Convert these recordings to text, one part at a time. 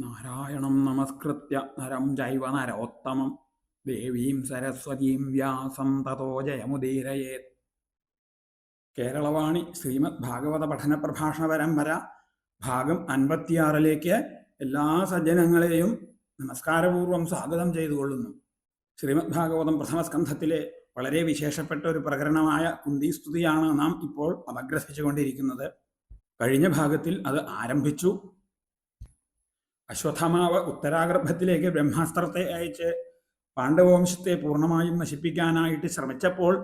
നാരായണം നമസ്കൃത്യ നരം ജൈവ നരോത്തമം. ദേവീം സരസ്വതീം വ്യാസം തതോ ജയമുദീരയേത്. കേരളവാണി ശ്രീമദ് ഭാഗവത പഠന പ്രഭാഷണ പരമ്പര. ഭാഗം അൻപത്തിയാറിലേക്ക് എല്ലാ സജ്ജനങ്ങളെയും നമസ്കാരപൂർവം സ്വാഗതം ചെയ്തുകൊള്ളുന്നു. ശ്രീമദ് ഭാഗവതം പ്രഥമ സ്കന്ധത്തിലെ വളരെ വിശേഷപ്പെട്ട ഒരു പ്രകരണമായ കുന്തിസ്തുതിയാണ് നാം ഇപ്പോൾ അപഗ്രസിച്ചുകൊണ്ടിരിക്കുന്നത് കഴിഞ്ഞ ഭാഗത്തിൽ അത് ആരംഭിച്ചു. അശ്വത്ഥമാവ് ഉത്തരാഗർഭത്തിലേക്ക് ബ്രഹ്മാസ്ത്രത്തെ അയച്ച് പാണ്ഡവവംശത്തെ പൂർണമായും നശിപ്പിക്കാനായിട്ട് ശ്രമിച്ചപ്പോൾ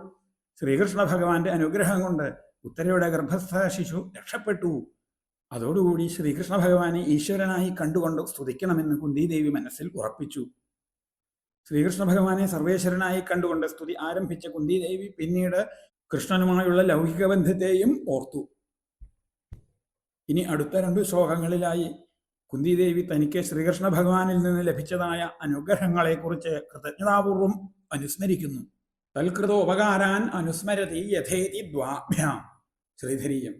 ശ്രീകൃഷ്ണ ഭഗവാന്റെ അനുഗ്രഹം കൊണ്ട് ഉത്തരയുടെ ഗർഭസ്ഥ ശിശു രക്ഷപ്പെട്ടു. അതോടുകൂടി ശ്രീകൃഷ്ണ ഭഗവാനെ ഈശ്വരനായി കണ്ടുകൊണ്ട് സ്തുതിക്കണമെന്ന് കുന്തിദേവി മനസ്സിൽ ഉറപ്പിച്ചു. ശ്രീകൃഷ്ണ ഭഗവാനെ സർവേശ്വരനായി കണ്ടുകൊണ്ട് സ്തുതി ആരംഭിച്ച കുന്തിദേവി പിന്നീട് കൃഷ്ണനുമായുള്ള ലൗകിക ബന്ധത്തെയും ഓർത്തു. ഇനി അടുത്ത രണ്ട് ശ്ലോകങ്ങളിലായി കുന്തിദേവി തനിക്ക് ശ്രീകൃഷ്ണ ഭഗവാനിൽ നിന്ന് ലഭിച്ചതായ അനുഗ്രഹങ്ങളെക്കുറിച്ച് കൃതജ്ഞതാപൂർവം അനുസ്മരിക്കുന്നു. തൽകൃതോപകാരാൻ അനുസ്മരതി യഥേതി ദ്വാഭ്യാം. ശ്രീധരീയം.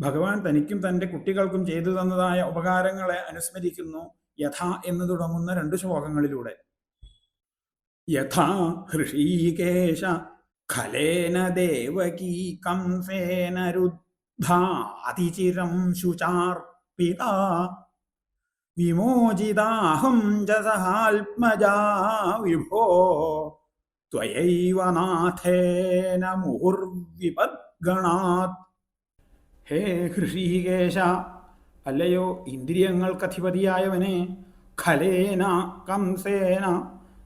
ഭഗവാൻ തനിക്കും തന്റെ കുട്ടികൾക്കും ചെയ്തു തന്നതായ ഉപകാരങ്ങളെ അനുസ്മരിക്കുന്നു യഥ എന്ന് തുടങ്ങുന്ന രണ്ട് ശ്ലോകങ്ങളിലൂടെ. യഥാ ഹൃഷീകേശ ഖലേന ദേവകീ കംസേന രുദ്ധാതിചിരം വിമോചിതാഹം ച സഹാത്മജാ വിഭോ ത്വയൈവ നാഥേന മുഹുർവിപദ്ഗണാത്. ഹേ ഹൃഷീകേശ അല്ലയോ ഇന്ദ്രിയങ്ങൾക്കധിപതിയായവനെ ഖലേന കംസേന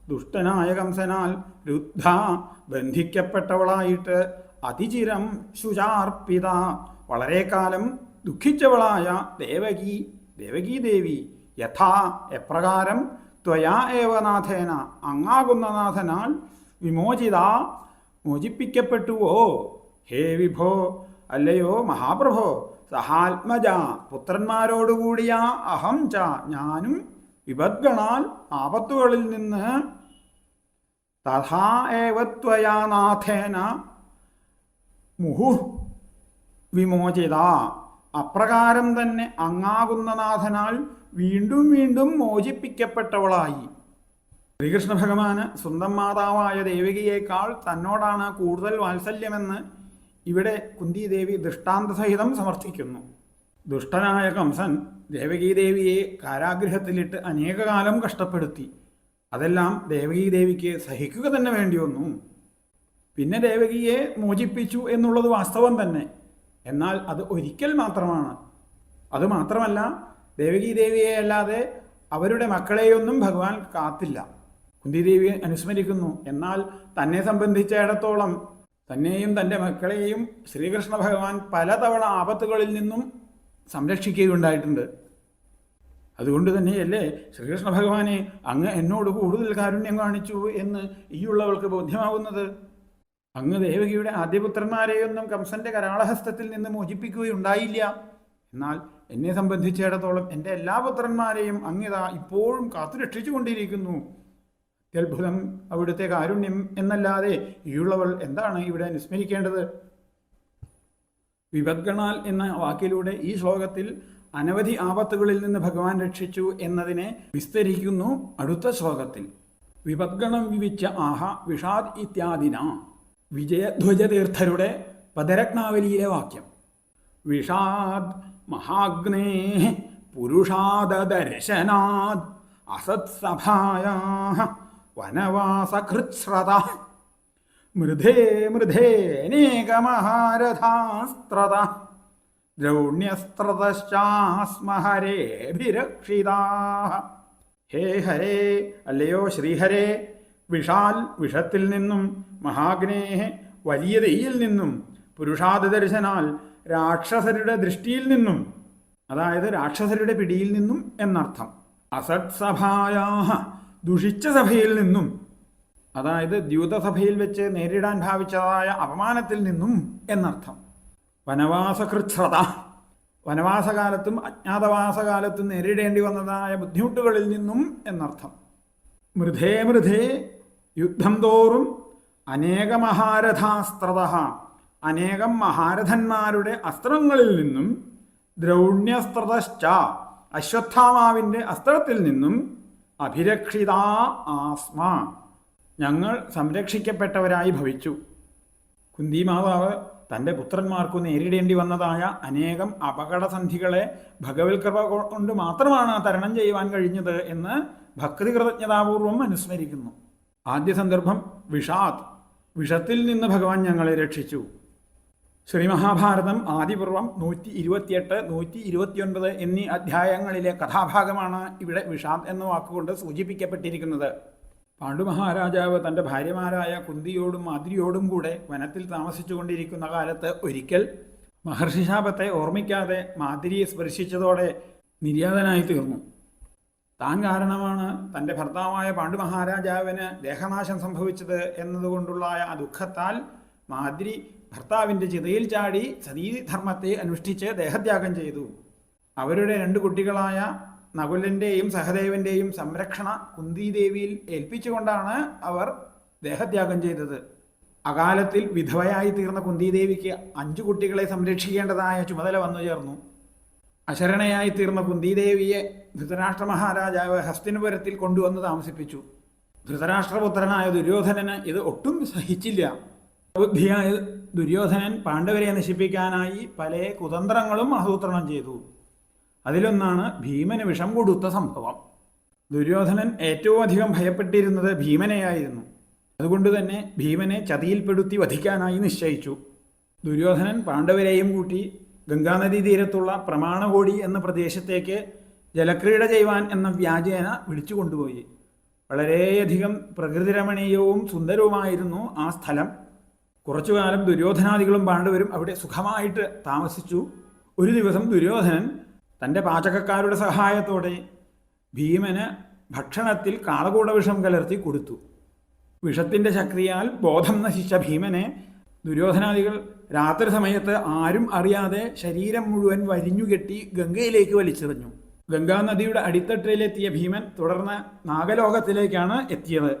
ദുഷ്ടനായ കംസനാൽ രുദ്ധ ബന്ധിക്കപ്പെട്ടവളായിട്ട് അതിചിരം ശുചാർപ്പിത. വളരെ കാലം ദുഃഖിച്ചവളായ ദേവകി ദേവകീ ദേവി യഥാ എപ്രകാരം ത്വയാ ഏവനാഥേന അങ്ങാകുന്ന നാഥനാൽ വിമോചിത. മോചിപ്പിക്കപ്പെട്ടുവോ? ഹേ വിഭോ അല്ലയോ മഹാപ്രഭോ സഹാത്മജ പുത്രന്മാരോടുകൂടിയ അഹം ച. ഞാനും വിപദ്ഗണാൽ ആപത്തുകളിൽ നിന്ന് തഥാ ഏവത്വയാ നാഥേന? മുഹു വിമോചിത. അപ്രകാരം തന്നെ അങ്ങാകുന്ന നാഥനാൽ വീണ്ടും വീണ്ടും മോചിപ്പിക്കപ്പെട്ടവളായി. ശ്രീകൃഷ്ണ ഭഗവാന് സ്വന്തം മാതാവായ ദേവികയേക്കാൾ തന്നോടാണ് കൂടുതൽ വാത്സല്യമെന്ന് ഇവിടെ കുന്തിദേവി ദൃഷ്ടാന്തസഹിതം സമർത്ഥിക്കുന്നു. ദുഷ്ടനായ കംസൻ ദേവകീദേവിയെ കാരാഗ്രഹത്തിലിട്ട് അനേകകാലം കഷ്ടപ്പെടുത്തി. അതെല്ലാം ദേവകീദേവിക്ക് സഹിക്കുക തന്നെ വേണ്ടി വന്നു പിന്നെ ദേവകിയെ മോചിപ്പിച്ചു എന്നുള്ളത് വാസ്തവം തന്നെ. എന്നാൽ അത് ഒരിക്കൽ മാത്രമാണ്. അതുമാത്രമല്ല ദേവകീ ദേവിയെ അല്ലാതെ അവരുടെ മക്കളെയൊന്നും ഭഗവാൻ കാത്തില്ല. കുന്തിദേവി അനുസ്മരിക്കുന്നു. എന്നാൽ തന്നെ സംബന്ധിച്ചിടത്തോളം തന്നെയും തന്റെ മക്കളെയും ശ്രീകൃഷ്ണ ഭഗവാൻ പലതവണ ആപത്തുകളിൽ നിന്നും സംരക്ഷിക്കുകയുണ്ടായിട്ടുണ്ട്. അതുകൊണ്ട് തന്നെയല്ലേ ശ്രീകൃഷ്ണ ഭഗവാനെ അങ്ങ് എന്നോട് കൂടുതൽ കാരുണ്യം കാണിച്ചു എന്ന് ഈയുള്ളവൾക്ക് ബോധ്യമാവുന്നത് അങ്ങ് ദേവകിയുടെ ആദ്യപുത്രന്മാരെയൊന്നും കംസന്റെ കരാളഹസ്തത്തിൽ നിന്ന് മോചിപ്പിക്കുകയുണ്ടായില്ല. എന്നാൽ എന്നെ സംബന്ധിച്ചിടത്തോളം എന്റെ എല്ലാ പുത്രന്മാരെയും അങ്ങിതാ ഇപ്പോഴും കാത്തുരക്ഷിച്ചുകൊണ്ടിരിക്കുന്നു അത്യത്ഭുതം അവിടുത്തെ കാരുണ്യം എന്നല്ലാതെ ഈയുള്ളവൾ എന്താണ് ഇവിടെ അനുസ്മരിക്കേണ്ടത്? വിപദ്ഗണാൽ എന്ന വാക്കിലൂടെ ഈ ശ്ലോകത്തിൽ അനവധി ആപത്തുകളിൽ നിന്ന് ഭഗവാൻ രക്ഷിച്ചു എന്നതിനെ വിസ്തരിക്കുന്നു അടുത്ത ശ്ലോകത്തിൽ. വിപദ്ഗണം വിവിച്ച ആഹ വിഷാദ് ഇത്യാദിന. വിജയധ്വജതീർത്ഥരുടെ പദരത്നാവലിയിലെ വാക്യം. വിഷാദ് മഹാഗ്നേ പുരുഷാദർശനാദ് അസത്സഭായാ വനവാസകൃത്സ്രത മൃധേ മൃധേനേകമഹാരഥാസ്ത്രത ദ്രൗണ്യസ്ത്രതശ്ചാസ്മഹരേഭിരക്ഷിതാ ഹേ ഹരേ അല്ലയോ ശ്രീഹരേ വിഷാൽ വിഷത്തിൽ നിന്നും മഹാഗ്നേഹ വലിയ തെയ്യിൽ നിന്നും പുരുഷാദ ദർശനാൽ രാക്ഷസരുടെ ദൃഷ്ടിയിൽ നിന്നും അതായത് രാക്ഷസരുടെ പിടിയിൽ നിന്നും എന്നർത്ഥം. അസത്സഭായാഹ ദുഷിച്ച സഭയിൽ നിന്നും അതായത് ദ്യൂതസഭയിൽ വെച്ച് നേരിടാൻ ഭാവിച്ചതായ അപമാനത്തിൽ നിന്നും എന്നർത്ഥം. വനവാസകൃച്ഛ്രത വനവാസകാലത്തും അജ്ഞാതവാസകാലത്തും നേരിടേണ്ടി വന്നതായ ബുദ്ധിമുട്ടുകളിൽ നിന്നും എന്നർത്ഥം. മൃധേ മൃധേ യുദ്ധം തോറും അനേകമഹാരഥാസ്ത്രത. അനേകം മഹാരഥന്മാരുടെ അസ്ത്രങ്ങളിൽ നിന്നും ദ്രൗണ്യസ്ത്രതശ്ച അശ്വത്ഥാമാവിന്റെ അസ്ത്രത്തിൽ നിന്നും അഭിരക്ഷിത ആസ്മ ഞങ്ങൾ സംരക്ഷിക്കപ്പെട്ടവരായി ഭവിച്ചു. കുന്തി മാതാവ് തന്റെ പുത്രന്മാർക്കു നേരിടേണ്ടി വന്നതായ അനേകം അപകടസന്ധികളെ ഭഗവത് കൃപ കൊണ്ട് മാത്രമാണ് തരണം ചെയ്യുവാൻ കഴിഞ്ഞത് എന്ന് ഭക്തി കൃതജ്ഞതാപൂർവം അനുസ്മരിക്കുന്നു. ആദ്യ സന്ദർഭം വിഷാത് വിഷത്തിൽ നിന്ന് ഭഗവാൻ ഞങ്ങളെ രക്ഷിച്ചു. ശ്രീ മഹാഭാരതം ആദിപൂർവം നൂറ്റി ഇരുപത്തിയെട്ട് നൂറ്റി ഇരുപത്തിയൊൻപത് എന്നീ അധ്യായങ്ങളിലെ കഥാഭാഗമാണ് ഇവിടെ വിഷാദ് എന്ന വാക്കുകൊണ്ട് സൂചിപ്പിക്കപ്പെട്ടിരിക്കുന്നത്. പാണ്ഡുമഹാരാജാവ് തന്റെ ഭാര്യമാരായ കുന്തിയോടും മാതിരിയോടും കൂടെ വനത്തിൽ താമസിച്ചുകൊണ്ടിരിക്കുന്ന കാലത്ത് ഒരിക്കൽ മഹർഷിശാപത്തെ ഓർമ്മിക്കാതെ മാതിരിയെ സ്പർശിച്ചതോടെ നിര്യാതനായി തീർന്നു. താൻ കാരണമാണ് തന്റെ ഭർത്താവായ പാണ്ഡുമഹാരാജാവിന് ദേഹനാശം സംഭവിച്ചത് എന്നതുകൊണ്ടുള്ള ആ ദുഃഖത്താൽ മാതിരി ഭർത്താവിന്റെ ചിതയിൽ ചാടി സതീധർമ്മത്തെ അനുഷ്ഠിച്ച് ദേഹത്യാഗം ചെയ്തു. അവരുടെ രണ്ട് കുട്ടികളായ നകുലന്റെയും സഹദേവന്റെയും സംരക്ഷണ കുന്തിദേവിയിൽ ഏൽപ്പിച്ചുകൊണ്ടാണ് അവർ ദേഹത്യാഗം ചെയ്തത്. അകാലത്തിൽ വിധവയായി തീർന്ന കുന്തിദേവിക്ക് അഞ്ചു കുട്ടികളെ സംരക്ഷിക്കേണ്ടതായ ചുമതല വന്നു ചേർന്നു. അശരണയായി തീർന്ന കുന്തിദേവിയെ ധൃതരാഷ്ട്ര മഹാരാജാവ് ഹസ്തിനപുരത്തിൽ കൊണ്ടുവന്ന് താമസിപ്പിച്ചു. ധൃതരാഷ്ട്രപുത്രനായ ദുര്യോധനന് ഇത് ഒട്ടും സഹിച്ചില്ല. ബുദ്ധിയായ ദുര്യോധനൻ പാണ്ഡവരെ നശിപ്പിക്കാനായി പല കുതന്ത്രങ്ങളും ആസൂത്രണം ചെയ്തു. അതിലൊന്നാണ് ഭീമന് വിഷം കൊടുത്ത സംഭവം. ദുര്യോധനൻ ഏറ്റവും അധികം ഭയപ്പെട്ടിരുന്നത് ഭീമനെയായിരുന്നു. അതുകൊണ്ട് തന്നെ ഭീമനെ ചതിയിൽപ്പെടുത്തി വധിക്കാനായി നിശ്ചയിച്ചു. ദുര്യോധനൻ പാണ്ഡവരെയും കൂട്ടി ഗംഗാനദീ തീരത്തുള്ള പ്രമാണകോടി എന്ന പ്രദേശത്തേക്ക് ജലക്രീഡ ചെയ്യുവാൻ എന്ന വ്യാജേന വിളിച്ചു കൊണ്ടുപോയി. വളരെയധികം പ്രകൃതിരമണീയവും സുന്ദരവുമായിരുന്നു ആ സ്ഥലം. കുറച്ചു കാലം ദുര്യോധനാദികളും പാണ്ഡവരും അവിടെ സുഖമായിട്ട് താമസിച്ചു. ഒരു ദിവസം ദുര്യോധനൻ തന്റെ പാചകക്കാരുടെ സഹായത്തോടെ ഭീമന് ഭക്ഷണത്തിൽ കാളകൂട വിഷം കലർത്തി കൊടുത്തു. വിഷത്തിന്റെ ശക്തിയാൽ ബോധം നശിച്ച ഭീമനെ ദുര്യോധനാദികൾ രാത്രി സമയത്ത് ആരും അറിയാതെ ശരീരം മുഴുവൻ വരിഞ്ഞുകെട്ടി ഗംഗയിലേക്ക് വലിച്ചെറിഞ്ഞു. ഗംഗാനദിയുടെ അടിത്തട്ടിലെത്തിയ ഭീമൻ തുടർന്ന് നാഗലോകത്തിലേക്കാണ് എത്തിയത്.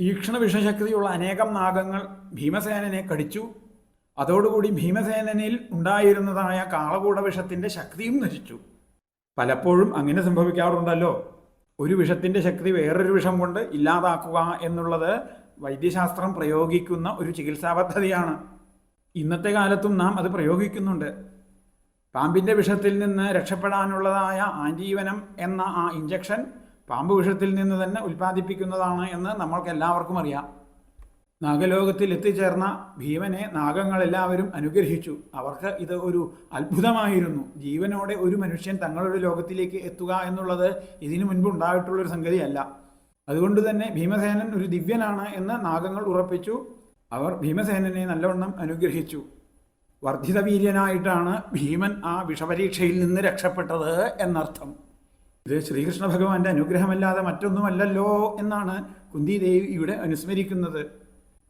തീക്ഷ്ണ വിഷശക്തിയുള്ള അനേകം നാഗങ്ങൾ ഭീമസേനനെ കടിച്ചു. അതോടുകൂടി ഭീമസേനനിൽ ഉണ്ടായിരുന്നതായ കാളകൂട വിഷത്തിന്റെ ശക്തിയും നശിച്ചു. പലപ്പോഴും അങ്ങനെ സംഭവിക്കാറുണ്ടല്ലോ. ഒരു വിഷത്തിന്റെ ശക്തി വേറൊരു വിഷം കൊണ്ട് ഇല്ലാതാക്കുക എന്നുള്ളത് വൈദ്യശാസ്ത്രം പ്രയോഗിക്കുന്ന ഒരു ചികിത്സാ പദ്ധതിയാണ്. ഇന്നത്തെ കാലത്തും നാം അത് പ്രയോഗിക്കുന്നുണ്ട്. പാമ്പിന്റെ വിഷത്തിൽ നിന്ന് രക്ഷപ്പെടാനുള്ളതായ ആജീവനം എന്ന ആ ഇഞ്ചക്ഷൻ പാമ്പ് വിഷത്തിൽ നിന്ന് തന്നെ ഉൽപ്പാദിപ്പിക്കുന്നതാണ് എന്ന് നമ്മൾക്ക് എല്ലാവർക്കും അറിയാം. നാഗലോകത്തിൽ എത്തിച്ചേർന്ന ഭീമനെ നാഗങ്ങളെല്ലാവരും അനുഗ്രഹിച്ചു. അവർക്ക് ഇത് ഒരു അത്ഭുതമായിരുന്നു. ജീവനോടെ ഒരു മനുഷ്യൻ തങ്ങളുടെ ലോകത്തിലേക്ക് എത്തുക എന്നുള്ളത് ഇതിനു മുൻപ് ഉണ്ടായിട്ടുള്ളൊരു സംഗതിയല്ല. അതുകൊണ്ട് തന്നെ ഭീമസേനൻ ഒരു ദിവ്യനാണ് എന്ന് നാഗങ്ങൾ ഉറപ്പിച്ചു. അവർ ഭീമസേനനെ നല്ലവണ്ണം അനുഗ്രഹിച്ചു. വർദ്ധിത വീര്യനായിട്ടാണ് ഭീമൻ ആ വിഷപരീക്ഷയിൽ നിന്ന് രക്ഷപ്പെട്ടത് എന്നർത്ഥം. ഇത് ശ്രീകൃഷ്ണ ഭഗവാന്റെ അനുഗ്രഹമല്ലാതെ മറ്റൊന്നുമല്ലല്ലോ എന്നാണ് കുന്തിദേവി ഇവിടെ അനുസ്മരിക്കുന്നത്.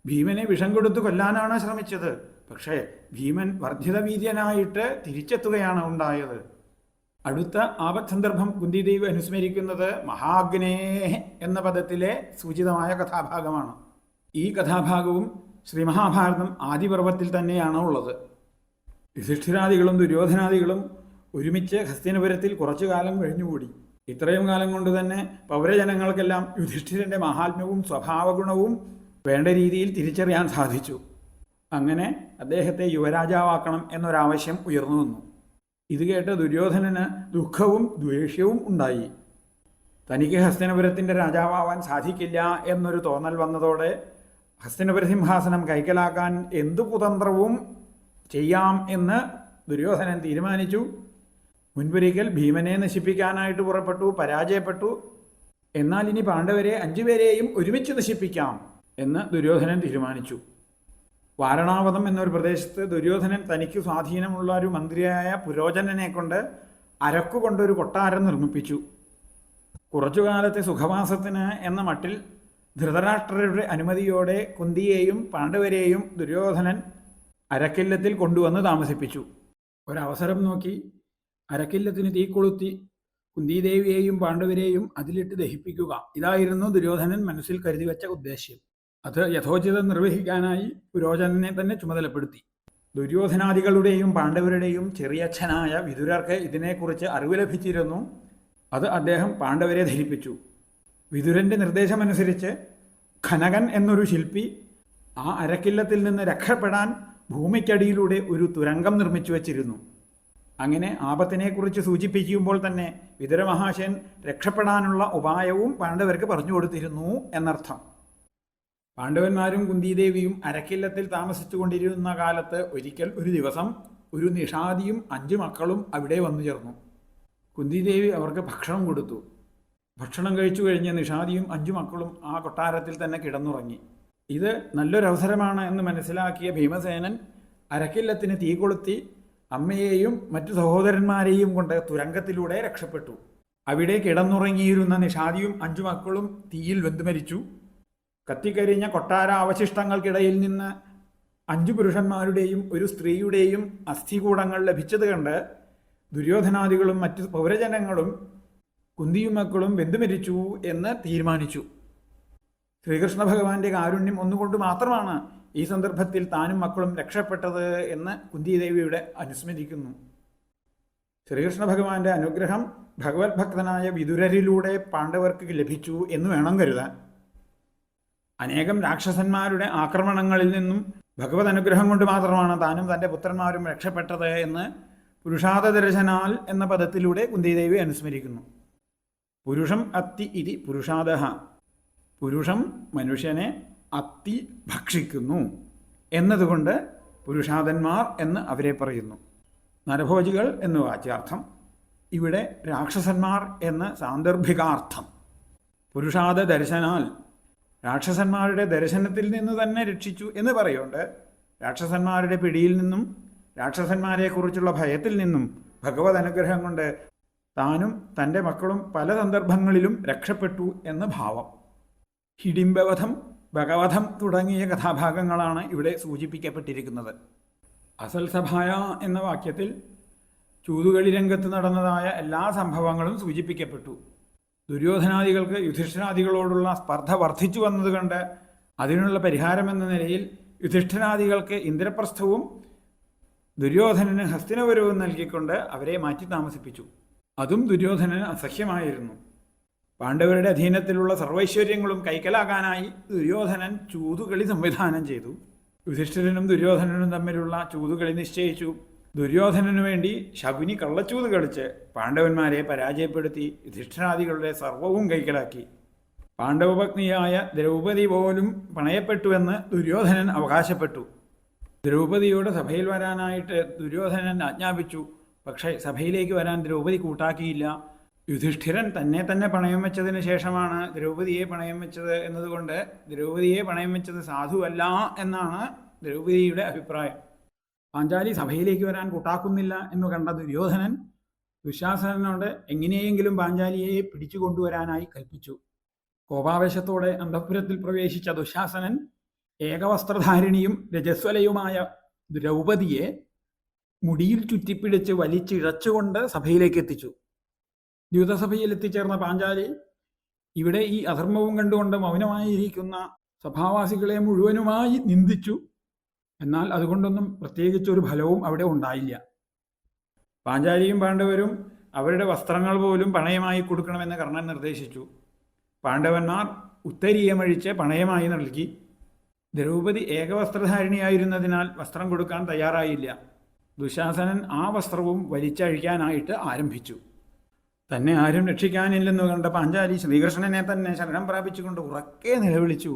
ഭീമനെ വിഷം കൊടുത്തു കൊല്ലാനാണ് ശ്രമിച്ചത്. പക്ഷേ ഭീമൻ വർദ്ധിത വീര്യനായിട്ട് തിരിച്ചെത്തുകയാണ് ഉണ്ടായത്. അടുത്ത ആപത് സന്ദർഭം കുന്തിദേവി അനുസ്മരിക്കുന്നത് മഹാഗ്നേ എന്ന പദത്തിലെ സൂചിതമായ കഥാഭാഗമാണ്. ഈ കഥാഭാഗവും ശ്രീ മഹാഭാരതം ആദിപർവത്തിൽ തന്നെയാണ് ഉള്ളത്. യുധിഷ്ഠിരാദികളും ദുര്യോധനാദികളും ഒരുമിച്ച് ഹസ്തിനപുരത്തിൽ കുറച്ചു കാലം കഴിഞ്ഞുകൂടി. ഇത്രയും കാലം കൊണ്ട് തന്നെ പൗരജനങ്ങൾക്കെല്ലാം യുധിഷ്ഠിരന്റെ മഹാത്മ്യവും സ്വഭാവഗുണവും വേണ്ട രീതിയിൽ തിരിച്ചറിയാൻ സാധിച്ചു. അങ്ങനെ അദ്ദേഹത്തെ യുവരാജാവാക്കണം എന്നൊരാവശ്യം ഉയർന്നു വന്നു. ഇത് കേട്ട് ദുര്യോധനന് ദുഃഖവും ദ്വേഷ്യവും ഉണ്ടായി. തനിക്ക് ഹസ്തനപുരത്തിന്റെ രാജാവാൻ സാധിക്കില്ല എന്നൊരു തോന്നൽ വന്നതോടെ ഹസ്തനപുര സിംഹാസനം കൈക്കലാക്കാൻ എന്തു കുതന്ത്രവും ചെയ്യാം എന്ന് ദുര്യോധനൻ തീരുമാനിച്ചു. മുൻപൊരിക്കൽ ഭീമനെ നശിപ്പിക്കാനായിട്ട് പുറപ്പെട്ടു പരാജയപ്പെട്ടു. എന്നാൽ ഇനി പാണ്ഡവരെ അഞ്ചുപേരെയും ഒരുമിച്ച് നശിപ്പിക്കാം എന്ന് ദുര്യോധനൻ തീരുമാനിച്ചു. വാരണാവതം എന്നൊരു പ്രദേശത്ത് ദുര്യോധനൻ തനിക്ക് സ്വാധീനമുള്ള ഒരു മന്ത്രിയായ പുരോചനനെ കൊണ്ട് അരക്കുകൊണ്ടൊരു കൊട്ടാരം നിർമ്മിപ്പിച്ചു. കുറച്ചു കാലത്തെ സുഖവാസത്തിന് എന്ന മട്ടിൽ ധൃതരാഷ്ട്രരുടെ അനുമതിയോടെ കുന്തിയെയും പാണ്ഡവരെയും ദുര്യോധനൻ അരക്കില്ലത്തിൽ കൊണ്ടുവന്ന് താമസിപ്പിച്ചു. ഒരവസരം നോക്കി അരക്കില്ലത്തിന് തീ കൊളുത്തി കുന്തിദേവിയെയും പാണ്ഡവരെയും അതിലിട്ട് ദഹിപ്പിക്കുക. ഇതായിരുന്നു ദുര്യോധനൻ മനസ്സിൽ കരുതി വെച്ച ഉദ്ദേശ്യം. അത് യഥോചിതം നിർവഹിക്കാനായി പുരോചനനെ തന്നെ ചുമതലപ്പെടുത്തി. ദുര്യോധനാദികളുടെയും പാണ്ഡവരുടെയും ചെറിയച്ഛനായ വിതുരർക്ക് ഇതിനെക്കുറിച്ച് അറിവ് ലഭിച്ചിരുന്നു. അത് അദ്ദേഹം പാണ്ഡവരെ ധരിപ്പിച്ചു വിതുരന്റെ നിർദ്ദേശമനുസരിച്ച് ഖനകൻ എന്നൊരു ശില്പി ആ അരക്കില്ലത്തിൽ നിന്ന് രക്ഷപ്പെടാൻ ഭൂമിക്കടിയിലൂടെ ഒരു തുരങ്കം നിർമ്മിച്ചു വച്ചിരുന്നു. അങ്ങനെ ആപത്തിനെക്കുറിച്ച് സൂചിപ്പിക്കുമ്പോൾ തന്നെ വിതുരമഹാശൻ രക്ഷപ്പെടാനുള്ള ഉപായവും പാണ്ഡവർക്ക് പറഞ്ഞു കൊടുത്തിരുന്നു എന്നർത്ഥം. പാണ്ഡവന്മാരും കുന്തിദേവിയും അരക്കില്ലത്തിൽ താമസിച്ചു കൊണ്ടിരുന്ന കാലത്ത് ഒരിക്കൽ ഒരു ദിവസം ഒരു നിഷാദിയും അഞ്ചു മക്കളും അവിടെ വന്നു ചേർന്നു. കുന്തിദേവി അവർക്ക് ഭക്ഷണം കൊടുത്തു. ഭക്ഷണം കഴിച്ചു കഴിഞ്ഞ് നിഷാദിയും അഞ്ചു മക്കളും ആ കൊട്ടാരത്തിൽ തന്നെ കിടന്നുറങ്ങി. ഇത് നല്ലൊരവസരമാണ് എന്ന് മനസ്സിലാക്കിയ ഭീമസേനൻ അരക്കില്ലത്തിന് തീ കൊളുത്തി അമ്മയെയും മറ്റു സഹോദരന്മാരെയും കൊണ്ട് തുരങ്കത്തിലൂടെ രക്ഷപ്പെട്ടു. അവിടെ കിടന്നുറങ്ങിയിരുന്ന നിഷാദിയും അഞ്ചു മക്കളും തീയിൽ വെന്തുമരിച്ചു. കത്തിക്കരിഞ്ഞ കൊട്ടാര അവശിഷ്ടങ്ങൾക്കിടയിൽ നിന്ന് അഞ്ചു പുരുഷന്മാരുടെയും ഒരു സ്ത്രീയുടെയും അസ്ഥികൂടങ്ങൾ ലഭിച്ചത് കണ്ട് ദുര്യോധനാദികളും മറ്റു പൗരജനങ്ങളും കുന്തിയും മക്കളും വെന്തുമരിച്ചു എന്ന് തീരുമാനിച്ചു. ശ്രീകൃഷ്ണ ഭഗവാന്റെ കാരുണ്യം ഒന്നുകൊണ്ട് മാത്രമാണ് ഈ സന്ദർഭത്തിൽ താനും മക്കളും രക്ഷപ്പെട്ടത് എന്ന് കുന്തിദേവിയുടെ അനുസ്മരിക്കുന്നു. ശ്രീകൃഷ്ണ ഭഗവാന്റെ അനുഗ്രഹം ഭഗവത് ഭക്തനായ വിദുരരിലൂടെ പാണ്ഡവർക്ക് ലഭിച്ചു എന്ന് വേണം കരുതാൻ. അനേകം രാക്ഷസന്മാരുടെ ആക്രമണങ്ങളിൽ നിന്നും ഭഗവത് അനുഗ്രഹം കൊണ്ട് മാത്രമാണ് താനും തന്റെ പുത്രന്മാരും രക്ഷപ്പെട്ടത് എന്ന് പുരുഷാത ദർശനാൽ എന്ന പദത്തിലൂടെ കുന്തിദേവി അനുസ്മരിക്കുന്നു. പുരുഷം അത്തി ഇതി പുരുഷാദഹ. പുരുഷം മനുഷ്യനെ അത്തി ഭക്ഷിക്കുന്നു എന്നതുകൊണ്ട് പുരുഷാതന്മാർ എന്ന് അവരെ പറയുന്നു. നരഭോജികൾ എന്ന് വാച്യാർത്ഥം. ഇവിടെ രാക്ഷസന്മാർ എന്ന് സാന്ദർഭികാർത്ഥം. പുരുഷാദ ദർശനാൽ രാക്ഷസന്മാരുടെ ദർശനത്തിൽ നിന്ന് തന്നെ രക്ഷിച്ചു എന്ന് പറയുന്നുണ്ട് രാക്ഷസന്മാരുടെ പിടിയിൽ നിന്നും രാക്ഷസന്മാരെക്കുറിച്ചുള്ള ഭയത്തിൽ നിന്നും ഭഗവത് അനുഗ്രഹം കൊണ്ട് താനും തന്റെ മക്കളും പല സന്ദർഭങ്ങളിലും രക്ഷപ്പെട്ടു എന്ന് ഭാവം. ഹിഡിംബവധം ഭഗവധം തുടങ്ങിയ കഥാഭാഗങ്ങളാണ് ഇവിടെ സൂചിപ്പിക്കപ്പെട്ടിരിക്കുന്നത്. അസൽ സഭായ എന്ന വാക്യത്തിൽ ചൂതുകളി രംഗത്ത് നടന്നതായ എല്ലാ സംഭവങ്ങളും സൂചിപ്പിക്കപ്പെട്ടു. ദുര്യോധനാദികൾക്ക് യുധിഷ്ഠനാദികളോടുള്ള സ്പർദ്ധ വർദ്ധിച്ചു വന്നത് കണ്ട് അതിനുള്ള പരിഹാരമെന്ന നിലയിൽ യുധിഷ്ഠനാദികൾക്ക് ഇന്ദ്രപ്രസ്ഥവും ദുര്യോധനന് ഹസ്തിനപുരവും നൽകിക്കൊണ്ട് അവരെ മാറ്റി താമസിപ്പിച്ചു. അതും ദുര്യോധനന് അസഹ്യമായിരുന്നു. പാണ്ഡവരുടെ അധീനത്തിലുള്ള സർവൈശ്വര്യങ്ങളും കൈക്കലാക്കാനായി ദുര്യോധനൻ ചൂതുകളി സംവിധാനം ചെയ്തു. യുധിഷ്ഠിരനും ദുര്യോധനനും തമ്മിലുള്ള ചൂതുകളി നിശ്ചയിച്ചു. ദുര്യോധനനു വേണ്ടി ശകുനി കള്ളച്ചൂത് കളിച്ച് പാണ്ഡവന്മാരെ പരാജയപ്പെടുത്തി യുധിഷ്ഠിരാദികളുടെ സർവവും കൈക്കലാക്കി. പാണ്ഡവപത്നിയായ ദ്രൗപദി പോലും പണയപ്പെട്ടുവെന്ന് ദുര്യോധനൻ അവകാശപ്പെട്ടു. ദ്രൗപദിയോട് സഭയിൽ വരാനായിട്ട് ദുര്യോധനൻ ആജ്ഞാപിച്ചു. പക്ഷേ സഭയിലേക്ക് വരാൻ ദ്രൗപദി കൂട്ടാക്കിയില്ല. യുധിഷ്ഠിരൻ തന്നെ തന്നെ പണയം വെച്ചതിന് ശേഷമാണ് ദ്രൗപതിയെ പണയം വെച്ചത് എന്നതുകൊണ്ട് ദ്രൗപതിയെ പണയം വെച്ചത് സാധുവല്ല എന്നാണ് ദ്രൗപതിയുടെ അഭിപ്രായം. പാഞ്ചാലി സഭയിലേക്ക് വരാൻ കൂട്ടാക്കുന്നില്ല എന്ന് കണ്ട ദുര്യോധനൻ ദുശാസനോട് എങ്ങനെയെങ്കിലും പാഞ്ചാലിയെ പിടിച്ചു കൊണ്ടുവരാനായി കൽപ്പിച്ചു. കോപാവേശത്തോടെ അന്തപുരത്തിൽ പ്രവേശിച്ച ദുശാസനൻ ഏകവസ്ത്രധാരിണിയും രജസ്വലയുമായ ദ്രൗപതിയെ മുടിയിൽ ചുറ്റിപ്പിടിച്ച് വലിച്ചിഴച്ചുകൊണ്ട് സഭയിലേക്ക് എത്തിച്ചു. ദ്യൂതസഭയിൽ എത്തിച്ചേർന്ന പാഞ്ചാലി ഇവിടെ ഈ അധർമ്മവും കണ്ടുകൊണ്ട് മൗനമായിരിക്കുന്ന സഭാവാസികളെ മുഴുവനുമായി നിന്ദിച്ചു. എന്നാൽ അതുകൊണ്ടൊന്നും പ്രത്യേകിച്ച് ഒരു ഫലവും അവിടെ ഉണ്ടായില്ല. പാഞ്ചാലിയും പാണ്ഡവരും അവരുടെ വസ്ത്രങ്ങൾ പോലും പണയമായി കൊടുക്കണമെന്ന് കർണൻ നിർദ്ദേശിച്ചു. പാണ്ഡവന്മാർ ഉത്തരീയമഴിച്ച് പണയമായി നൽകി. ദ്രൗപദി ഏകവസ്ത്രധാരിണിയായിരുന്നതിനാൽ വസ്ത്രം കൊടുക്കാൻ തയ്യാറായില്ല. ദുശാസനൻ ആ വസ്ത്രവും വലിച്ചഴിക്കാനായിട്ട് ആരംഭിച്ചു. തന്നെ ആരും രക്ഷിക്കാനില്ലെന്ന് കണ്ട പാഞ്ചാലി ശ്രീകൃഷ്ണനെ തന്നെ ശരണം പ്രാപിച്ചുകൊണ്ട് ഉറക്കെ നിലവിളിച്ചു.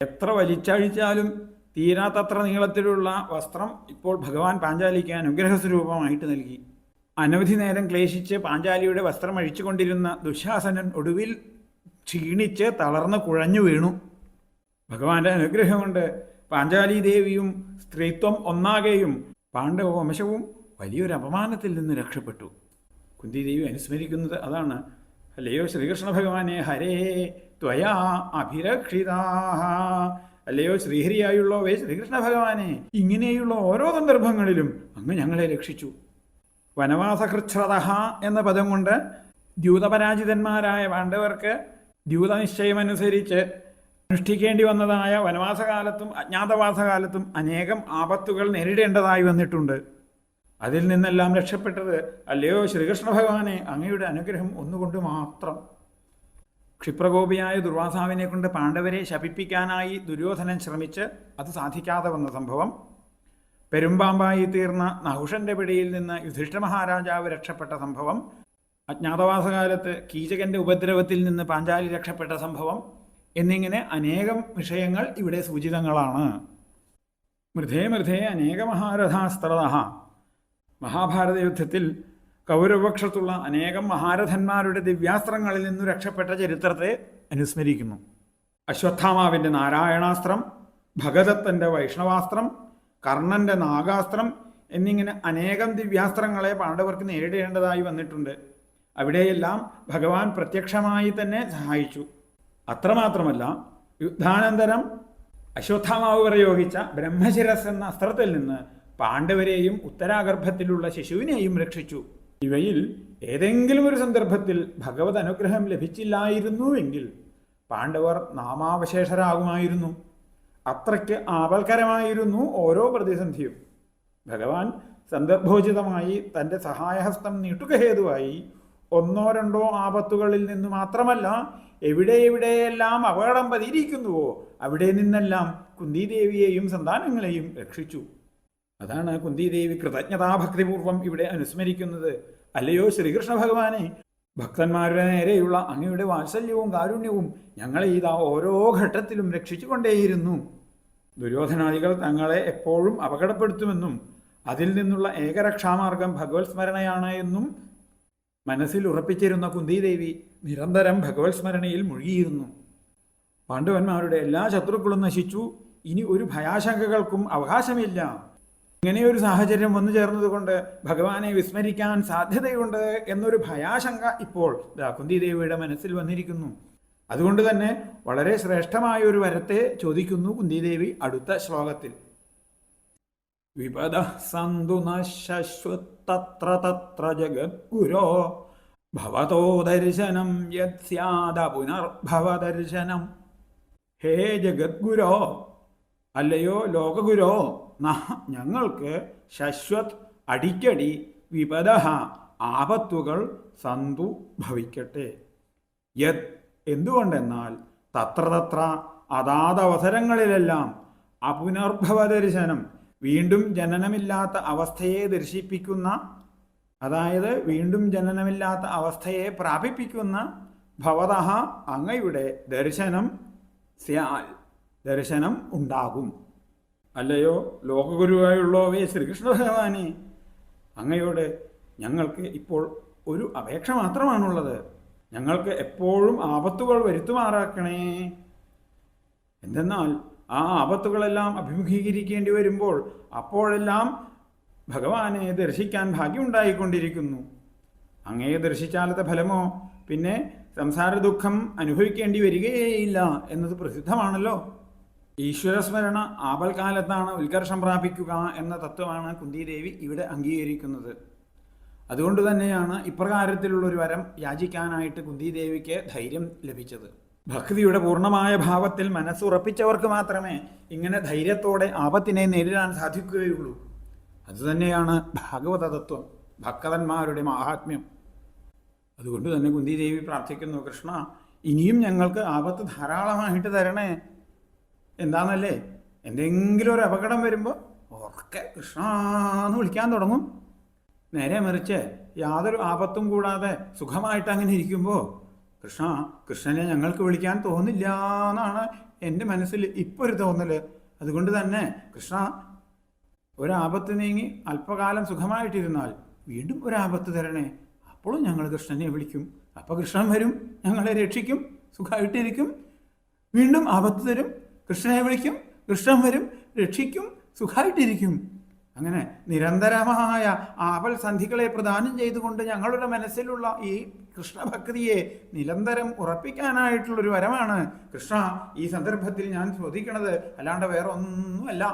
എത്ര വലിച്ചഴിച്ചാലും തീരാത്തത്ര നീളത്തിലുള്ള വസ്ത്രം ഇപ്പോൾ ഭഗവാൻ പാഞ്ചാലിക്ക് അനുഗ്രഹസ്വരൂപമായിട്ട് നൽകി. അനവധി നേരം ക്ലേശിച്ച് പാഞ്ചാലിയുടെ വസ്ത്രം അഴിച്ചുകൊണ്ടിരുന്ന ദുശാസനൻ ഒടുവിൽ ക്ഷീണിച്ച് തളർന്ന് കുഴഞ്ഞു വീണു. ഭഗവാന്റെ അനുഗ്രഹം കൊണ്ട് പാഞ്ചാലി ദേവിയും സ്ത്രീത്വം ഒന്നാകെയും പാണ്ഡവ വംശവും വലിയൊരു അപമാനത്തിൽ നിന്ന് രക്ഷപ്പെട്ടു. കുന്തിദേവി അനുസ്മരിക്കുന്നത് അതാണ്. അല്ലയോ ശ്രീകൃഷ്ണ ഭഗവാനെ ഹരേ ത്വയാ അഭിരക്ഷിതാഹ. അല്ലയോ ശ്രീഹരിയായുള്ളവേ ശ്രീകൃഷ്ണ ഭഗവാനെ ഇങ്ങനെയുള്ള ഓരോ സന്ദർഭങ്ങളിലും അങ്ങ് ഞങ്ങളെ രക്ഷിച്ചു. വനവാസകൃച്ഛ്രത എന്ന പദം കൊണ്ട് ദ്യൂതപരാജിതന്മാരായ പാണ്ഡവർക്ക് ദ്യൂതനിശ്ചയമനുസരിച്ച് അനുഷ്ഠിക്കേണ്ടി വന്നതായ വനവാസകാലത്തും അജ്ഞാതവാസകാലത്തും അനേകം ആപത്തുകൾ നേരിടേണ്ടതായി വന്നിട്ടുണ്ട്. അതിൽ നിന്നെല്ലാം രക്ഷപ്പെട്ടത് അല്ലയോ ശ്രീകൃഷ്ണ ഭഗവാനെ അങ്ങയുടെ അനുഗ്രഹം ഒന്നുകൊണ്ട് മാത്രം. ക്ഷിപ്രകോപിയായ ദുർവാസാവിനെ കൊണ്ട് പാണ്ഡവരെ ശപിപ്പിക്കാനായി ദുര്യോധനൻ ശ്രമിച്ച് അത് സാധിക്കാതെ വന്ന സംഭവം. പെരുമ്പാമ്പായി തീർന്ന നഹുഷന്റെ പിടിയിൽ നിന്ന് യുധിഷ്ഠ മഹാരാജാവ് രക്ഷപ്പെട്ട സംഭവം. അജ്ഞാതവാസകാലത്ത് കീചകന്റെ ഉപദ്രവത്തിൽ നിന്ന് പാഞ്ചാലി രക്ഷപ്പെട്ട സംഭവം. എന്നിങ്ങനെ അനേകം വിഷയങ്ങൾ ഇവിടെ സൂചിതങ്ങളാണ്. മൃധേ മൃധേ അനേക മഹാരഥാസ്ത്രത. മഹാഭാരത യുദ്ധത്തിൽ കൗരവപക്ഷത്തുള്ള അനേകം മഹാരഥന്മാരുടെ ദിവ്യാസ്ത്രങ്ങളിൽ നിന്നു രക്ഷപ്പെട്ട ചരിത്രത്തെ അനുസ്മരിക്കുന്നു. അശ്വത്ഥാമാവിന്റെ നാരായണാസ്ത്രം ഭഗദത്തന്റെ വൈഷ്ണവാസ്ത്രം കർണന്റെ നാഗാസ്ത്രം എന്നിങ്ങനെ അനേകം ദിവ്യാസ്ത്രങ്ങളെ പാണ്ഡവർക്ക് നേരിടേണ്ടതായി വന്നിട്ടുണ്ട്. അവിടെയെല്ലാം ഭഗവാൻ പ്രത്യക്ഷമായി തന്നെ സഹായിച്ചു. അത്രമാത്രമല്ല യുദ്ധാനന്തരം അശ്വത്ഥാമാവ് പ്രയോഗിച്ച ബ്രഹ്മശിരസ് എന്ന അസ്ത്രത്തിൽ നിന്ന് പാണ്ഡവരെയും ഉത്തരാഗർഭത്തിലുള്ള ശിശുവിനെയും രക്ഷിച്ചു. ഇവയിൽ ഏതെങ്കിലും ഒരു സന്ദർഭത്തിൽ ഭഗവത് അനുഗ്രഹം ലഭിച്ചില്ലായിരുന്നുവെങ്കിൽ പാണ്ഡവർ നാമാവശേഷരാകുമായിരുന്നു. അത്രയ്ക്ക് ആപൽക്കരമായിരുന്നു ഓരോ പ്രതിസന്ധിയും. ഭഗവാൻ സന്ദർഭോചിതമായി തന്റെ സഹായഹസ്തം നീട്ടുക ഹേതുവായി ഒന്നോ രണ്ടോ ആപത്തുകളിൽ നിന്ന് മാത്രമല്ല എവിടെ എവിടെയെല്ലാം അപകടം പതിയിരിക്കുന്നുവോ അവിടെ നിന്നെല്ലാം കുന്തിദേവിയെയും സന്താനങ്ങളെയും രക്ഷിച്ചു. അതാണ് കുന്തിദേവി കൃതജ്ഞതാഭക്തിപൂർവം ഇവിടെ അനുസ്മരിക്കുന്നത്. അല്ലയോ ശ്രീകൃഷ്ണ ഭഗവാനെ? ഭക്തന്മാരുടെ നേരെയുള്ള അങ്ങയുടെ വാത്സല്യവും കാരുണ്യവും ഞങ്ങളെ ഇതാ ഓരോ ഘട്ടത്തിലും രക്ഷിച്ചുകൊണ്ടേയിരുന്നു. ദുര്യോധനാദികൾ തങ്ങളെ എപ്പോഴും അപകടപ്പെടുത്തുമെന്നും അതിൽ നിന്നുള്ള ഏകരക്ഷാമാർഗം ഭഗവത് സ്മരണയാണ് എന്നും മനസ്സിൽ ഉറപ്പിച്ചിരുന്ന കുന്തിദേവി നിരന്തരം ഭഗവത് സ്മരണയിൽ മുഴുകിയിരുന്നു. പാണ്ഡവന്മാരുടെ എല്ലാ ശത്രുക്കളും നശിച്ചു. ഇനി ഒരു ഭയാശങ്കകൾക്കും അവകാശമില്ല. ഇങ്ങനെയൊരു സാഹചര്യം വന്നു ചേർന്നതുകൊണ്ട് ഭഗവാനെ വിസ്മരിക്കാൻ സാധ്യതയുണ്ട് എന്നൊരു ഭയാശങ്ക ഇപ്പോൾ കുന്തി കുന്തിദേവിയുടെ മനസ്സിൽ വന്നിരിക്കുന്നു. അതുകൊണ്ട് തന്നെ വളരെ ശ്രേഷ്ഠമായ ഒരു വരത്തെ ചോദിക്കുന്നു കുന്തിദേവി അടുത്ത ശ്ലോകത്തിൽ. വിപദ സന്തു നശ്വത്തത്ര തത്ര ജഗദ്ഗുരോ ഭവതോ ദർശനം യത് സ്യാദ പുനർഭവദർശനം ഹേ ജഗദ്ഗുരോ അല്ലയോ ലോകഗുരോ ഞങ്ങൾക്ക് ശശ്വത് അടിക്കടി വിപദ ആപത്തുകൾ സന്തു ഭവിക്കട്ടെ. യത് എന്തുകൊണ്ടെന്നാൽ തത്ര തത്ര അതാത് അവസരങ്ങളിലെല്ലാം അപുനർഭവ ദർശനം വീണ്ടും ജനനമില്ലാത്ത അവസ്ഥയെ ദർശിപ്പിക്കുന്ന അതായത് വീണ്ടും ജനനമില്ലാത്ത അവസ്ഥയെ പ്രാപിപ്പിക്കുന്ന ഭവത അങ്ങയുടെ ദർശനം സ്യാൽ ദർശനം ഉണ്ടാകും. അല്ലയോ? ലോകഗുരുവായുള്ളവേ ശ്രീകൃഷ്ണ ഭഗവാനെ അങ്ങയോട് ഞങ്ങൾക്ക് ഇപ്പോൾ ഒരു അപേക്ഷ മാത്രമാണുള്ളത്. ഞങ്ങൾക്ക് എപ്പോഴും ആപത്തുകൾ വരുത്തുമാറാക്കണേ. എന്തെന്നാൽ ആ ആപത്തുകളെല്ലാം അഭിമുഖീകരിക്കേണ്ടി വരുമ്പോൾ അപ്പോഴെല്ലാം ഭഗവാനെ ദർശിക്കാൻ ഭാഗ്യമുണ്ടായിക്കൊണ്ടിരിക്കുന്നു. അങ്ങയെ ദർശിച്ചാലത്തെ ഫലമോ? പിന്നെ സംസാര ദുഃഖം അനുഭവിക്കേണ്ടി വരികയേയില്ല എന്നത് പ്രസിദ്ധമാണല്ലോ. ഈശ്വരസ്മരണ ആപൽക്കാലത്താണ് ഉത്കർഷം പ്രാപിക്കുക എന്ന തത്വമാണ് കുന്തിദേവി ഇവിടെ അംഗീകരിക്കുന്നത്. അതുകൊണ്ട് തന്നെയാണ് ഇപ്രകാരത്തിലുള്ള ഒരു വരം യാചിക്കാനായിട്ട് കുന്തിദേവിക്ക് ധൈര്യം ലഭിച്ചത്. ഭക്തിയുടെ പൂർണമായ ഭാവത്തിൽ മനസ്സുറപ്പിച്ചവർക്ക് മാത്രമേ ഇങ്ങനെ ധൈര്യത്തോടെ ആപത്തിനെ നേരിടാൻ സാധിക്കുകയുള്ളൂ. അതുതന്നെയാണ് ഭാഗവത തത്വം ഭക്തന്മാരുടെ മാഹാത്മ്യം. അതുകൊണ്ട് തന്നെ കുന്തിദേവി പ്രാർത്ഥിക്കുന്നു കൃഷ്ണ ഇനിയും ഞങ്ങൾക്ക് ആപത്ത് ധാരാളമായിട്ട് തരണേ. എന്താണെന്നല്ലേ എന്തെങ്കിലും ഒരു അപകടം വരുമ്പോൾ ഉറക്കെ കൃഷ്ണ എന്ന് വിളിക്കാൻ തുടങ്ങും. നേരെ മറിച്ച് യാതൊരു ആപത്തും കൂടാതെ സുഖമായിട്ട് അങ്ങനെ ഇരിക്കുമ്പോൾ കൃഷ്ണ കൃഷ്ണനെ ഞങ്ങൾക്ക് വിളിക്കാൻ തോന്നില്ല എന്നാണ് എന്റെ മനസ്സിൽ ഇപ്പോൾ ഒരു തോന്നൽ അതുകൊണ്ട് തന്നെ കൃഷ്ണ ഒരാപത്ത് നീങ്ങി അല്പകാലം സുഖമായിട്ടിരുന്നാൽ വീണ്ടും ഒരാപത്ത് തരണേ. അപ്പോഴും ഞങ്ങൾ കൃഷ്ണനെ വിളിക്കും. അപ്പോൾ കൃഷ്ണൻ വരും ഞങ്ങളെ രക്ഷിക്കും സുഖമായിട്ടിരിക്കും വീണ്ടും ആപത്ത് തരും. കൃഷ്ണനെ വിളിക്കും കൃഷ്ണൻ വരും രക്ഷിക്കും സുഖമായിട്ടിരിക്കും അങ്ങനെ നിരന്തരമായ ആവൽ സന്ധികളെ പ്രദാനം ചെയ്തുകൊണ്ട് ഞങ്ങളുടെ മനസ്സിലുള്ള ഈ കൃഷ്ണഭക്തിയെ നിരന്തരം ഉറപ്പിക്കാനായിട്ടുള്ളൊരു വരമാണ് കൃഷ്ണ. ഈ സന്ദർഭത്തിൽ ഞാൻ ചോദിക്കണത് അല്ലാണ്ട് വേറെ ഒന്നുമല്ല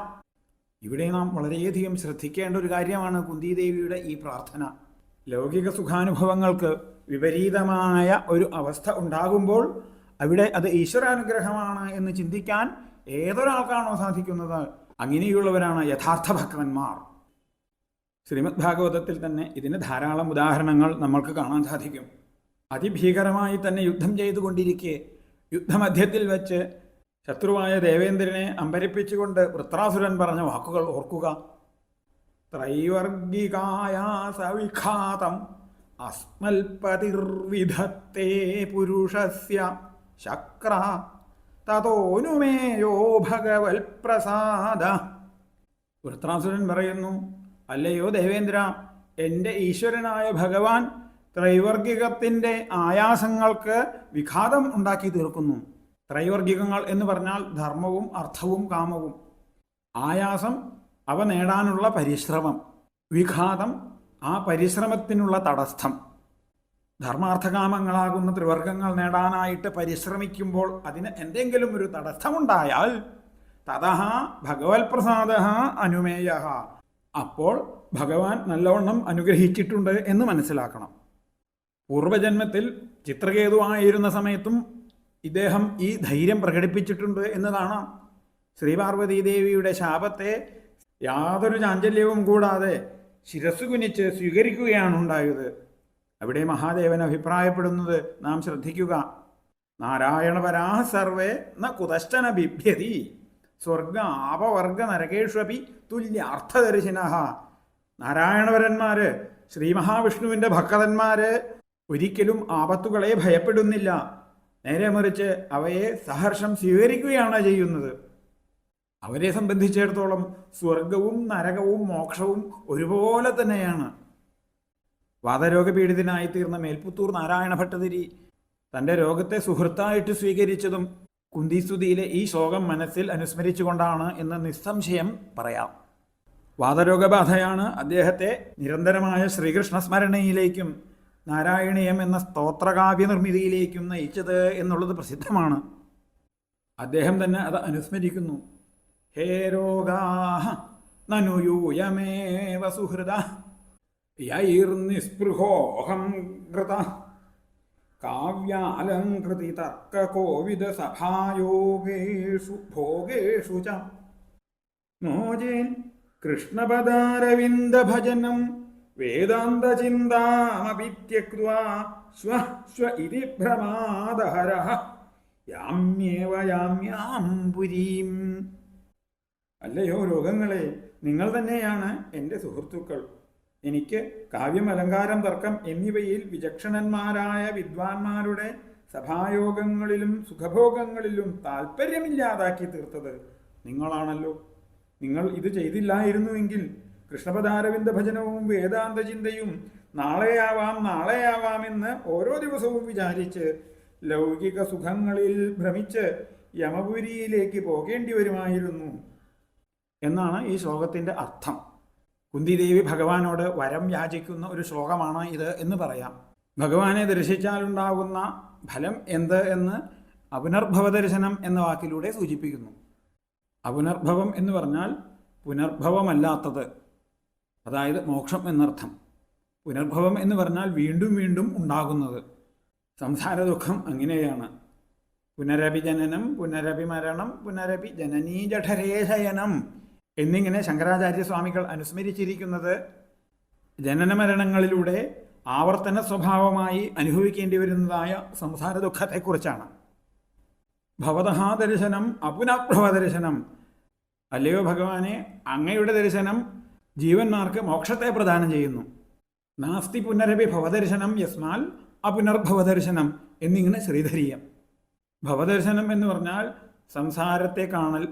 ഇവിടെ നാം വളരെയധികം ശ്രദ്ധിക്കേണ്ട ഒരു കാര്യമാണ് കുന്തിദേവിയുടെ ഈ പ്രാർത്ഥന. ലൗകിക സുഖാനുഭവങ്ങൾക്ക് വിപരീതമായ ഒരു അവസ്ഥ ഉണ്ടാകുമ്പോൾ അവിടെ അത് ഈശ്വരാനുഗ്രഹമാണ് എന്ന് ചിന്തിക്കാൻ ഏതൊരാൾക്കാണോ സാധിക്കുന്നത് അങ്ങനെയുള്ളവരാണ് യഥാർത്ഥ ഭക്തന്മാർ. ശ്രീമദ് ഭാഗവതത്തിൽ തന്നെ ഇതിന് ധാരാളം ഉദാഹരണങ്ങൾ നമ്മൾക്ക് കാണാൻ സാധിക്കും. അതിഭീകരമായി തന്നെ യുദ്ധം ചെയ്തുകൊണ്ടിരിക്കെ യുദ്ധമധ്യത്തിൽ വെച്ച് ശത്രുവായ ദേവേന്ദ്രനെ അമ്പരിപ്പിച്ചുകൊണ്ട് വൃത്രാസുരൻ പറഞ്ഞ വാക്കുകൾ ഓർക്കുക. ത്രൈവർഗികായ സവിഖാതം അസ്മൽപതിർവിധത്തെ പുരുഷസ്യ ശക്ര തതോനുമേയോ ഭഗവത്പ്രസാദ വൃത്രാസുരൻ പറയുന്നു അല്ലയോ ദേവേന്ദ്ര എന്റെ ഈശ്വരനായ ഭഗവാൻ ത്രൈവർഗികത്തിന്റെ ആയാസങ്ങൾക്ക് വിഘാതം ഉണ്ടാക്കി തീർക്കുന്നു. ത്രൈവർഗികങ്ങൾ എന്ന് പറഞ്ഞാൽ ധർമ്മവും അർത്ഥവും കാമവും. ആയാസം അവ നേടാനുള്ള പരിശ്രമം വിഘാതം ആ പരിശ്രമത്തിനുള്ള തടസ്ഥം ധർമാർത്ഥകാമങ്ങളാകുന്ന ത്രിവർഗങ്ങൾ നേടാനായിട്ട് പരിശ്രമിക്കുമ്പോൾ അതിന് എന്തെങ്കിലും ഒരു തടസ്സമുണ്ടായാൽ തതഹ ഭഗവത് പ്രസാദ അനുമേയ അപ്പോൾ ഭഗവാൻ നല്ലവണ്ണം അനുഗ്രഹിച്ചിട്ടുണ്ട് എന്ന് മനസ്സിലാക്കണം. പൂർവജന്മത്തിൽ ചിത്രകേതുവായിരുന്ന സമയത്തും ഇദ്ദേഹം ഈ ധൈര്യം പ്രകടിപ്പിച്ചിട്ടുണ്ട് എന്ന് കാണാം ശ്രീപാർവതീദേവിയുടെ ശാപത്തെ യാതൊരു ചാഞ്ചല്യവും കൂടാതെ ശിരസ് കുനിച്ച് സ്വീകരിക്കുകയാണ് ഉണ്ടായത്. അവിടെ മഹാദേവൻ അഭിപ്രായപ്പെടുന്നത് നാം ശ്രദ്ധിക്കുക. നാരായണപരാ സർവേ ന കുതശ്ചന ബിഭ്യതി സ്വർഗ ആപവർഗ നരകേഷ്വപി തുല്യാർത്ഥദർശിന നാരായണവരന്മാര് ശ്രീ മഹാവിഷ്ണുവിന്റെ ഭക്തന്മാര് ഒരിക്കലും ആപത്തുകളെ ഭയപ്പെടുന്നില്ല. നേരെ മറിച്ച് അവയെ സഹർഷം സ്വീകരിക്കുകയാണ് ചെയ്യുന്നത്. അവരെ സംബന്ധിച്ചിടത്തോളം സ്വർഗവും നരകവും മോക്ഷവും ഒരുപോലെ തന്നെയാണ്. വാതരോഗപീഡിതനായി തീർന്ന മേൽപുത്തൂർ നാരായണ ഭട്ടതിരി തന്റെ രോഗത്തെ സുഹൃത്തായിട്ട് സ്വീകരിച്ചതും കുന്തിസ്തുതിയിലെ ഈ ശ്ലോകം മനസ്സിൽ അനുസ്മരിച്ചുകൊണ്ടാണ് എന്ന് നിസ്സംശയം പറയാം. വാതരോഗബാധയാണ് അദ്ദേഹത്തെ നിരന്തരമായ ശ്രീകൃഷ്ണ സ്മരണയിലേക്കും നാരായണീയം എന്ന സ്തോത്രകാവ്യ നിർമ്മിതിയിലേക്കും നയിച്ചത് എന്നുള്ളത് പ്രസിദ്ധമാണ്. അദ്ദേഹം തന്നെ അത് അനുസ്മരിക്കുന്നു. ഹേ രോഗാ നനുയൂയമേവ സുഹൃദ യൈർനിസ്പൃഹോഹം കൃത. കാവ്യാലങ്കൃതി തർക്കകോവിദ സഭായോഗേഷു ഭോഗേഷു ച. മോചേൻ കൃഷ്ണപദാരവിന്ദഭജനം വേദാന്തചിന്താമപി ത്യക്വാ സ്വ ഇതി ഭ്രമാദഹര. യാമ്യേവ യാമ്യാം പുരീം. അല്ലയോ രോഗങ്ങളെ നിങ്ങൾ തന്നെയാണ് എന്റെ സുഹൃത്തുക്കൾ. എനിക്ക് കാവ്യം അലങ്കാരം തർക്കം എന്നിവയിൽ വിചക്ഷണന്മാരായ വിദ്വാൻമാരുടെ സഭായോഗങ്ങളിലും സുഖഭോഗങ്ങളിലും താല്പര്യമില്ലാതാക്കി തീർത്തത് നിങ്ങളാണല്ലോ. നിങ്ങൾ ഇത് ചെയ്തില്ലായിരുന്നുവെങ്കിൽ കൃഷ്ണപദാരവിന്ദ ഭജനവും വേദാന്ത ചിന്തയും നാളെയാവാം നാളെയാവാമെന്ന് ഓരോ ദിവസവും വിചാരിച്ച് ലൗകിക സുഖങ്ങളിൽ ഭ്രമിച്ച് യമപുരിയിലേക്ക് പോകേണ്ടി വരുമായിരുന്നു എന്നാണ് ഈ ശ്ലോകത്തിന്റെ അർത്ഥം. കുന്തിദേവി ഭഗവാനോട് വരം യാചിക്കുന്ന ഒരു ശ്ലോകമാണ് ഇത് എന്ന് പറയാം. ഭഗവാനെ ദർശിച്ചാലുണ്ടാകുന്ന ഫലം എന്ത് എന്ന് അപുനർഭവ ദർശനം എന്ന വാക്കിലൂടെ സൂചിപ്പിക്കുന്നു. അപുനർഭവം എന്ന് പറഞ്ഞാൽ പുനർഭവമല്ലാത്തത് അതായത് മോക്ഷം എന്നർത്ഥം. പുനർഭവം എന്ന് പറഞ്ഞാൽ വീണ്ടും വീണ്ടും ഉണ്ടാകുന്നത്. സംസാര ദുഃഖം അങ്ങനെയാണ്. പുനരഭിജനനം പുനരഭിമരണം പുനരപി മരണം പുനരപി ജനനീ ജഠരേശയനം എന്നിങ്ങനെ ശങ്കരാചാര്യ സ്വാമികൾ അനുസ്മരിച്ചിരിക്കുന്നത് ജനന മരണങ്ങളിലൂടെ ആവർത്തന സ്വഭാവമായി അനുഭവിക്കേണ്ടി വരുന്നതായ സംസാര ദുഃഖത്തെക്കുറിച്ചാണ്. ഭവതഹാ ദർശനം അപുനഃഭവ ദർശനം അല്ലയോ ഭഗവാനെ അങ്ങയുടെ ദർശനം ജീവന്മാർക്ക് മോക്ഷത്തെ പ്രദാനം ചെയ്യുന്നു. നാസ്തി പുനരപി ഭവദർശനം യസ്മാൽ അപുനർഭവദർശനം എന്നിങ്ങനെ ശ്രീധരീയം. ഭവദർശനം എന്ന് പറഞ്ഞാൽ സംസാരത്തെ കാണൽ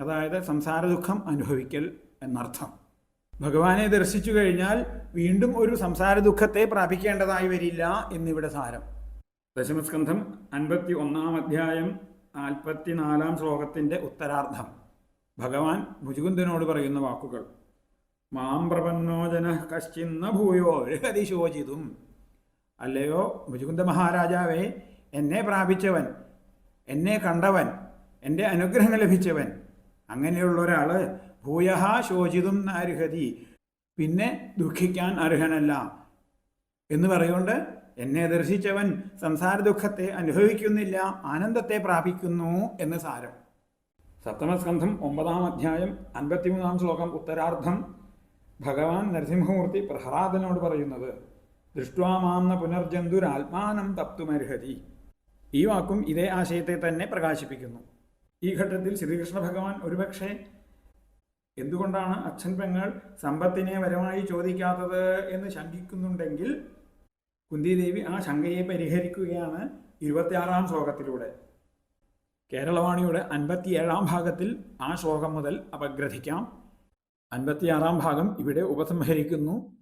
അതായത് സംസാര ദുഃഖം അനുഭവിക്കൽ എന്നർത്ഥം. ഭഗവാനെ ദർശിച്ചു കഴിഞ്ഞാൽ വീണ്ടും ഒരു സംസാര ദുഃഖത്തെ പ്രാപിക്കേണ്ടതായി വരില്ല എന്നിവിടെ സാരം. ദശമസ്കന്ധം അൻപത്തി ഒന്നാം അധ്യായം നാൽപ്പത്തിനാലാം ശ്ലോകത്തിന്റെ ഉത്തരാർത്ഥം ഭഗവാൻ മുജുകുന്ദനോട് പറയുന്ന വാക്കുകൾ. മാം പ്രപന്നോജന കശ്ചിന്ന ഭൂയോ രഹതിശോചിതും അല്ലയോ മുജുകുന്ദ മഹാരാജാവേ എന്നെ പ്രാപിച്ചവൻ എന്നെ കണ്ടവൻ എന്റെ അനുഗ്രഹം ലഭിച്ചവൻ അങ്ങനെയുള്ള ഒരാൾ ഭൂയഹ ശോചിതും നാരുഹതി പിന്നെ ദുഃഖിക്കാൻ അർഹനല്ല. എന്ന് പറയുകൊണ്ട് എന്നെ ദർശിച്ചവൻ സംസാര ദുഃഖത്തെ അനുഭവിക്കുന്നില്ല ആനന്ദത്തെ പ്രാപിക്കുന്നു എന്ന് സാരം. സപ്തമസ്കന്ധം ഒമ്പതാം അധ്യായം അൻപത്തിമൂന്നാം ശ്ലോകം ഉത്തരാർദ്ധം ഭഗവാൻ നരസിംഹമൂർത്തി പ്രഹ്ലാദനോട് പറയുന്നത് ദൃഷ്ട്വാമാംന പുനർജന്തുരാത്മാനം തപ്തുമർഹതി. ഈ വാക്കും ഇതേ ആശയത്തെ തന്നെ പ്രകാശിപ്പിക്കുന്നു. ഈ ഘട്ടത്തിൽ ശ്രീകൃഷ്ണ ഭഗവാൻ ഒരുപക്ഷെ എന്തുകൊണ്ടാണ് അച്ഛൻ പെങ്ങൾ സമ്പത്തിനെ വരമായി ചോദിക്കാത്തത് എന്ന് ശങ്കിക്കുന്നുണ്ടെങ്കിൽ കുന്തിദേവി ആ ശങ്കയെ പരിഹരിക്കുകയാണ് ഇരുപത്തിയാറാം ശ്ലോകത്തിലൂടെ. കേരളവാണിയുടെ അൻപത്തിയേഴാം ഭാഗത്തിൽ ആ ശ്ലോകം മുതൽ അപഗ്രഥിക്കാം. അൻപത്തിയാറാം ഭാഗം ഇവിടെ ഉപസംഹരിക്കുന്നു.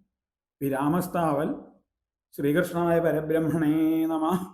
വിരാമസ്താവൽ ശ്രീകൃഷ്ണായ പരബ്രഹ്മണേ നമ.